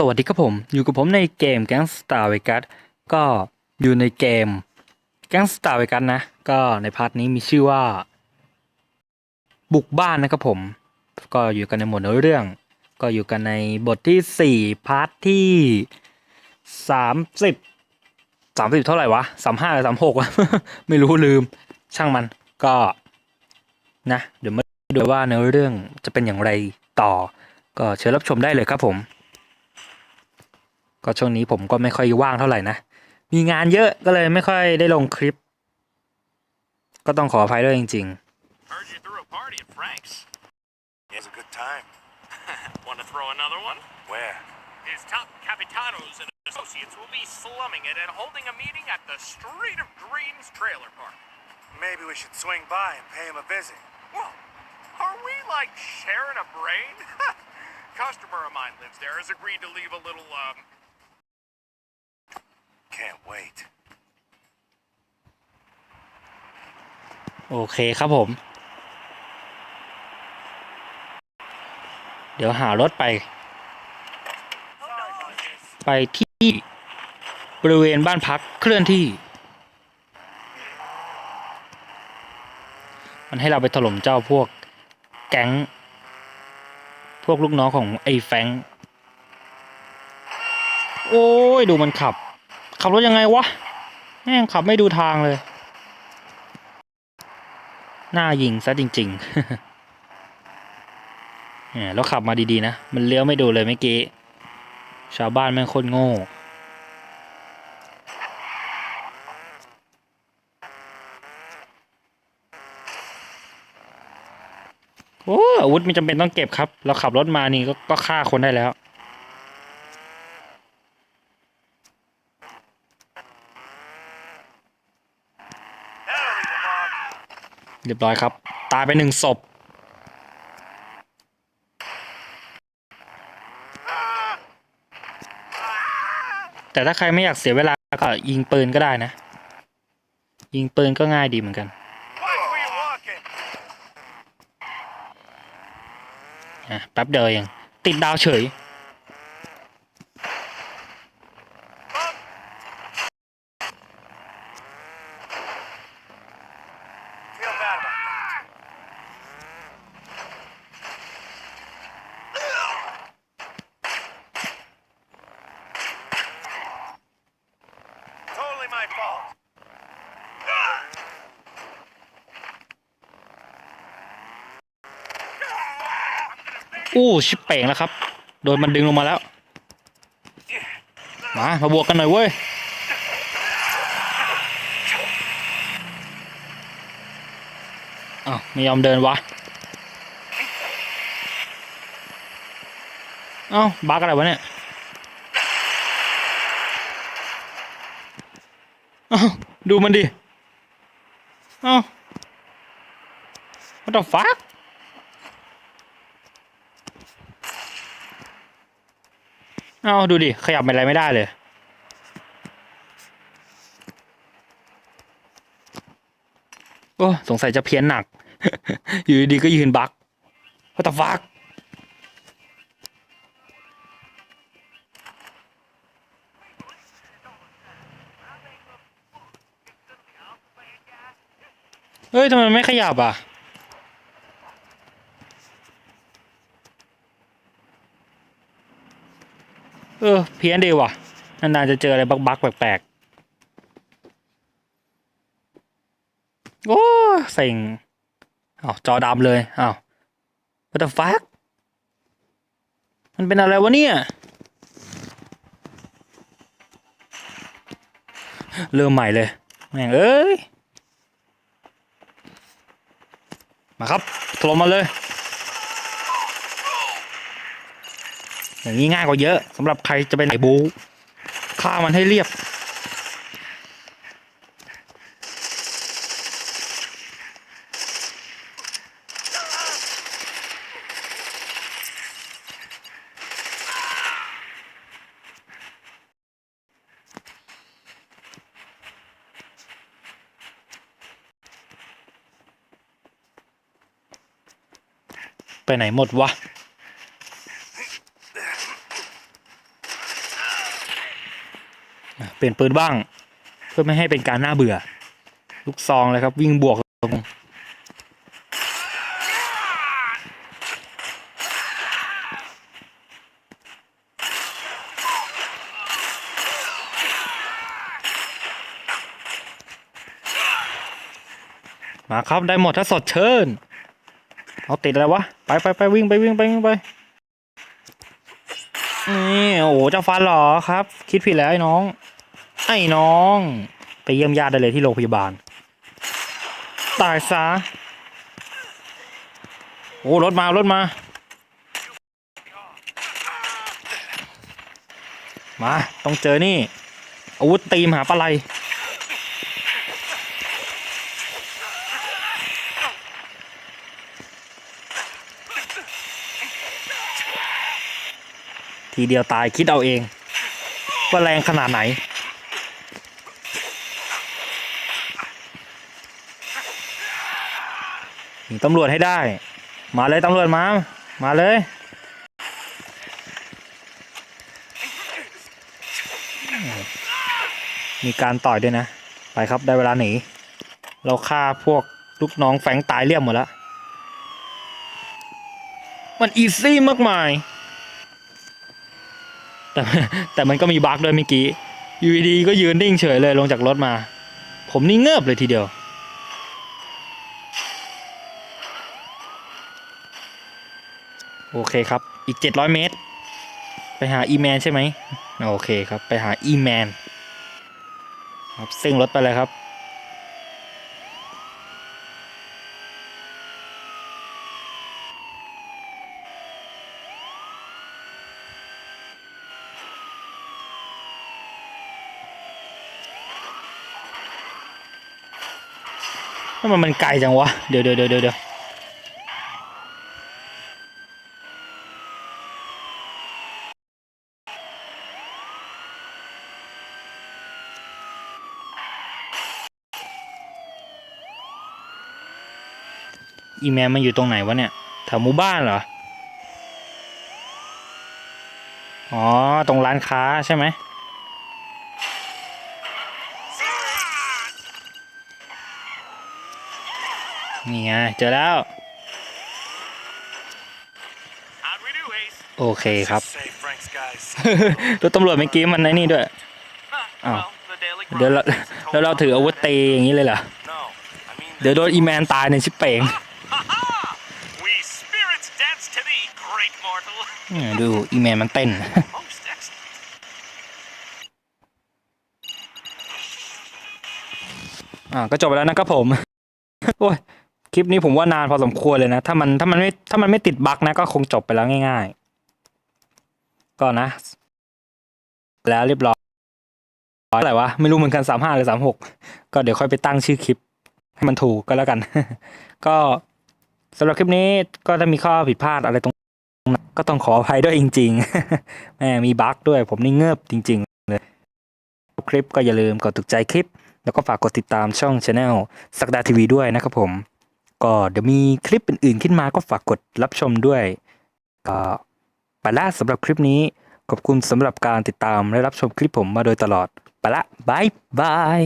สวัสดีครับผม อยู่กับผมในเกม Gangstar Vegas ก็อยู่ในเกม Gangstar Vegas นะ ก็ในพาร์ทนี้มีชื่อว่า บุกบ้านนะครับผม ก็อยู่กันในหมวดเนื้อเรื่อง ก็อยู่กันในบทที่ 4 พาร์ทที่30 30เท่าไหร่วะ35หรือ36วะไม่รู้ลืมช่างมันก็นะเดี๋ยวมาดูว่าเนื้อเรื่องจะเป็นอย่างไรต่อ ก็เชิญรับชมได้เลยครับผม ก็ช่วงนี้ผมก็ไม่ค่อยว่างเท่าไหร่นะ มีงานเยอะก็เลยไม่ค่อยได้ลงคลิป ก็ต้องขออภัยด้วยจริง Heard you threw a party at Frank's. It was a good time. Want to throw another one? Where? His top capitanos and associates will be slumming it and holding a meeting at the Street of Dreams trailer park. Maybe we should swing by and pay him a visit. Whoa, are we like sharing a brain? Customer of mine lives there, has agreed to leave a little, um, Can't wait. โอเคครับผม เดี๋ยวหารถไป ไปที่บริเวณบ้านพักเคลื่อนที่ มันให้เราไปถล่มเจ้าพวกแก๊ง พวกลูกน้องของไอ้แฟง โอ้ย ดูมันขับ ขับรถยังไงวะแม่งขับไม่ดูทางเลยหน้ายิงซะจริงๆเนี่ยแล้วขับมาดีๆนะ มันเลี้ยวไม่ดูเลยเมื่อกี้ ชาวบ้านแม่งโคตรโง่โอ้อาวุธไม่จำเป็นต้องเก็บครับ เราขับรถมานี่ก็ก็ฆ่าคนได้แล้ว เรียบร้อยครับ ตายไปหนึ่งศพ แต่ถ้าใครไม่อยากเสียเวลาก็ยิงปืนก็ได้นะ ยิงปืนก็ง่ายดีเหมือนกันอะแป๊บเดียวเองติดดาวเฉย Totally my fault. อู้ชิบเป่งแล้วครับ โดนมันดึงลงมาแล้ว มา มาบวกกันหน่อยเว้ย อ้าวไม่ยอมเดินวะ เอ้าบักอะไรวะเนี่ย อ้าดูมันดิเอ้า what the fuck เอาดูดิ ขยับอะไรไม่ได้เลยโอ้สงสัยจะเพี้ยนหนัก อยู่ดีก็ยืนบักว่าต f ฟัก เฮ้ยทำไมไม่ขยับอะ เออ เพี้ยนดีว่ะ นานๆจะเจออะไรบักๆแปลกๆ โอ้เซ็งอ้าวจอดำเลยอ้าว what the fuck มันเป็นอะไรวะเนี่ย เริ่มใหม่เลย แม่งเอ้ย มาครับถล่มมาเลย อย่างนี้ง่ายกว่าเยอะสำหรับใครจะเป็นไอบูฆ่ามันให้เรียบ ไปไหนหมดวะ เปลี่ยนปืนบ้าง เพื่อไม่ให้เป็นการน่าเบื่อ ลูกซองเลยครับ วิ่งบวกตรงมาครับ ได้หมดถ้าสดเชิญ เอาติดอะไรวะ ไปไปไปวิ่งไปวิ่งไปวิ่งไป นี่โอ้โหจะฟันเหรอครับ คิดผิดแล้วไอ้น้อง ไอ้น้อง ไปเยี่ยมญาติได้เลยที่โรงพยาบาล ตายซะ โอ้รถมารถมา มา ต้องเจอนี่อาวุธตีมหาปลาไหล ทีเดียวตายคิดเอาเอง ว่าแรงขนาดไหน ตำรวจให้ได้ มาเลยตำรวจมา มาเลยมีการต่อยด้วยนะ ไปครับได้เวลาหนี เราฆ่าพวกลูกน้องแฝงตายเรียบหมดแล้ว มันอีซี่มากมาย แต่แต่มันก็มีบั๊กด้วยเมื่อกี้อยู่ดีๆก็ยืนนิ่งเฉยเลยลงจากรถมา ผมนี่เงือบเลยทีเดียว โอเคครับ อีก 700 เมตร ไปหาอีแมนใช่ไหมโอเคครับ ไปหาอีแมนครับซิ่งรถไปเลยครับ ทำไมมันไกลจังวะ เดี๋ยวเดี๋ยวเดี๋ยวเดี๋ยวอีแมนมันอยู่ตรงไหนวะเนี่ยแถวหมู่บ้านเหรอ อ๋อ ตรงร้านค้าใช่ไหม นี่ไงเจอแล้ว How'd we do, Ace? โอเคครับ Say Frank's guys. รถตำรวจเมื่อกี้มันไอ้นี่ด้วย Huh, Oh. well, the Daily เดี๋ยวเรา Chronicle is a แล้วเราถืออาวุธตีอย่างนี้เลยเหรอ No, I mean. เดี๋ยวโดนอีแมนตายในชิปเป่ง Ha-ha! We spirits dance to thee, great mortal. เนี่ยดูอีแมนมันเต้น Most excellent. อ่าก็จบไปแล้วนะครับผม โอ้ย คลิปนี้ผมว่านานพอสมควรเลยนะ ถ้ามันถ้ามันไม่ถ้ามันไม่ติดบั๊กนะก็คงจบไปแล้วง่ายๆ ก็นะ แล้วเรียบร้อยอะไรวะ ไม่รู้เหมือนกันสามห้าหรือสามหกก็เดี๋ยวค่อยไปตั้งชื่อคลิป ให้มันถูกก็แล้วกัน ก็สำหรับคลิปนี้ก็ถ้ามีข้อผิดพลาดอะไรตรงนั้นก็ต้องขออภัยด้วยจริงๆแหมมีบั๊กด้วย ผมนี่เงือบจริง ๆ เลยคลิปก็อย่าลืมกดถูกใจคลิป แล้วก็ฝากกดติดตามช่องช anel สักดาทีวีด้วยนะครับผม ก็เดี๋ยวมีคลิปอื่นๆขึ้นมาก็ฝากกดรับชมด้วย ก็ไปละสำหรับคลิปนี้ ขอบคุณสำหรับการติดตามและรับชมคลิปผมมาโดยตลอด ไปละบายบาย